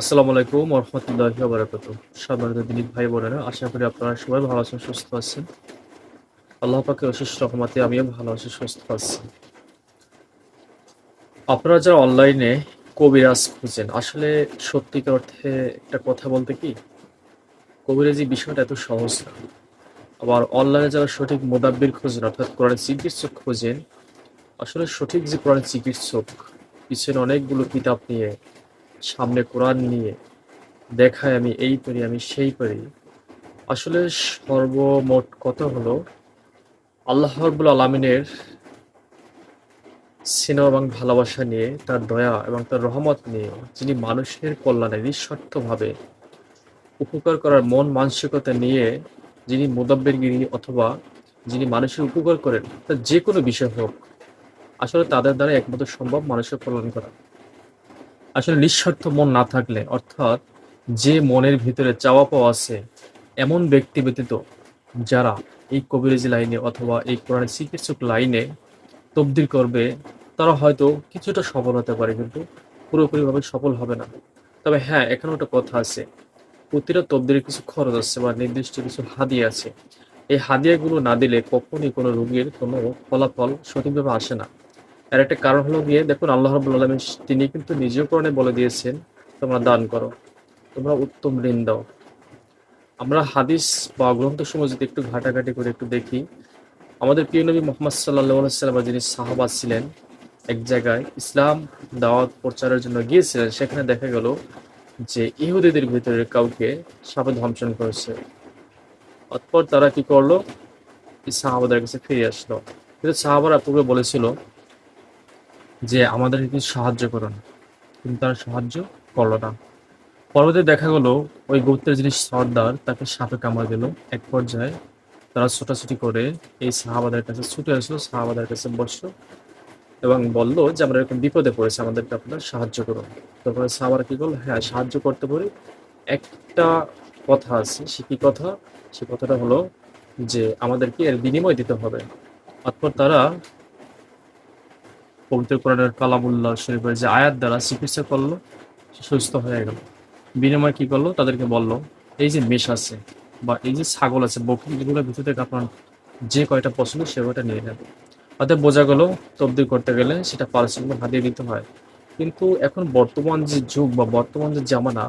আসসালামু আলাইকুম রহমতুল্লাহি বারাকাতু সম্মানিত দিনীক ভাই বোনেরা, আশা করি আপনারা সবাই ভালো আছেন, সুস্থ আছেন। আল্লাহ পাকে অশেষ রহমতে আমিও ভালো আছি, সুস্থ আছি। আপনারা যারা অনলাইনে কবিরাজ খুঁজেন, আসলে সত্যিকার অর্থে একটা কথা বলতে কি? কবিরাজি বিষয়টা এত সহজ না। আবার অনলাইনে যারা সঠিক মোদাব্বির খোঁজেন, অর্থাৎ কোরআন চিকিৎসক খোঁজেন, আসলে সঠিক যে কোরআন চিকিৎসক, পিছনে অনেকগুলো কিতাব নিয়ে সামনে কোরআন নিয়ে দেখায় আমি এই পারি আমি সেই পারি আসলে সর্বমোট কথা হলো, আল্লাহ রব্বুল আলমিনের সিনেমা এবং ভালোবাসা নিয়ে, তার দয়া এবং তার রহমত নিয়ে যিনি মানুষের কল্যাণে নিঃস্বার্থভাবে উপকার করার মন মানসিকতা নিয়ে যিনি মুদাব্বিরগিরি অথবা যিনি মানুষের উপকার করেন, তা যে কোনো বিষয় হোক, আসলে তাদের দ্বারা একমাত্র সম্ভব মানুষের কল্যাণ করা। আসলে নিঃস্বার্থ মন না থাকলে, অর্থাৎ যে মনের ভিতরে চাওয়া পাওয়া আছে, এমন ব্যক্তি ব্যতীত যারা এই কবিরাজি লাইনে অথবা এই কোরআন চিকিৎসক লাইনে তবদিল করবে, তারা হয়তো কিছুটা সফল হতে পারে, কিন্তু পুরোপুরিভাবে সফল হবে না। তবে হ্যাঁ এখানে একটা কথা আছে। প্রতিটা তবদিলের কিছু খরচ আছে বা নির্দিষ্ট কিছু হাদিয়া আছে। এই হাদিয়াগুলো না দিলে কখনই কোনো রোগীর কোনো ফলাফল সঠিকভাবে আসে না। আর একটা কারণ হলো গিয়ে, দেখুন, আল্লাহ রাব্বুল আলামিন তিনি কিন্তু নিজেও কোরআনে বলে দিয়েছেন, তোমরা দান করো, তোমরা উত্তম ঋণ দাও। আমরা হাদিস বা গ্রন্থসমূহ যদি একটু ঘাটাঘাটি করে একটু দেখি, আমাদের প্রিয় নবী মোহাম্মদ সাল্লাহ যিনি সাহাবাদ ছিলেন, এক জায়গায় ইসলাম দাওয়াত প্রচারের জন্য গিয়েছিলেন, সেখানে দেখা গেল যে ইহুদিদের ভিতরে কাউকে সাপে ধ্বংসন করেছে। অতপর তারা কি করল? সাহাবাদের কাছে ফিরে আসলো। কিন্তু সাহাবারা পূর্বে বলেছিল যে আমাদেরকে সাহায্য করুন। কিন্তু তারা সাহায্য করল না। পরবর্তী দেখা গেল, ওই গোত্রের যিনি সর্দার, তাকে সাপে কামড় দিল। এক পর্যায়ে তারা ছোটাছুটি করে এই সাহাবাদের কাছে ছুটে আসলো, সাহাবাদের কাছে বসল এবং বলল যে, আমরা এরকম বিপদে পড়েছে, আমাদেরকে আপনার সাহায্য করুন। তারপরে সাহাবারা কি করল? হ্যাঁ সাহায্য করতে পারি। একটা কথা আছে, সে কি কথা? সে কথাটা হলো যে, আমাদেরকে এর বিনিময় দিতে হবে। অতপর তারা পবিত্র কোরআনের কালামুল্লাহ শরীফের যে আয়াত দ্বারা চিকিৎসা করল সুস্থ হয়ে গেল। বিনিময় কি করল? তাদেরকে বলল, এই যে মেষ আছে বা এই যে ছাগল আছে, বকরি, এগুলোর ভিতর থেকে আপনার যে কয়টা পছন্দ সে কয়টা নিয়ে নেবে। অর্থাৎ বোঝা গেল তবদি করতে গেলে সেটা পারসিক হাতিয়ে দিতে হয়। কিন্তু এখন বর্তমান যে যুগ বা বর্তমান যে জামানা,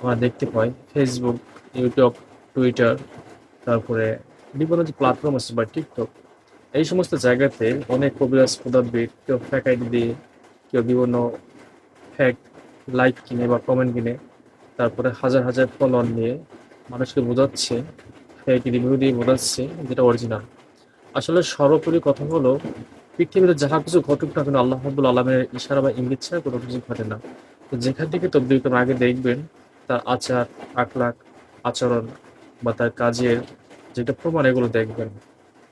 আমরা দেখতে পাই ফেসবুক ইউটিউব টুইটার তারপরে বিভিন্ন যে প্ল্যাটফর্ম আছে বা টিকটক এই সমস্ত জায়গাতে অনেক কবিরাজ মুদাব্বির কেউ ফ্যাক আইডি দিয়ে, কেউ বিভিন্ন ফ্যাক লাইক কিনে বা কমেন্ট কিনে, তারপরে হাজার হাজার ফলোয়ার নিয়ে মানুষকে বোঝাচ্ছে ফেক রিভিউ দিয়ে বোঝাচ্ছে যেটা অরিজিনাল আসলে সর্বোপরি কথা হলো, পৃথিবীতে যাহা কিছু ঘটুক না কেন আল্লাহ রাব্বুল আলমের ইশারা বা ইঙ্গিত ছাড়া কোনো কিছু ঘটে না। তো যেখান থেকে তবদিল আগে দেখবেন, তার আচার, আখলাখ, আচরণ বা তার কাজের যেটা প্রমাণ, এগুলো দেখবেন।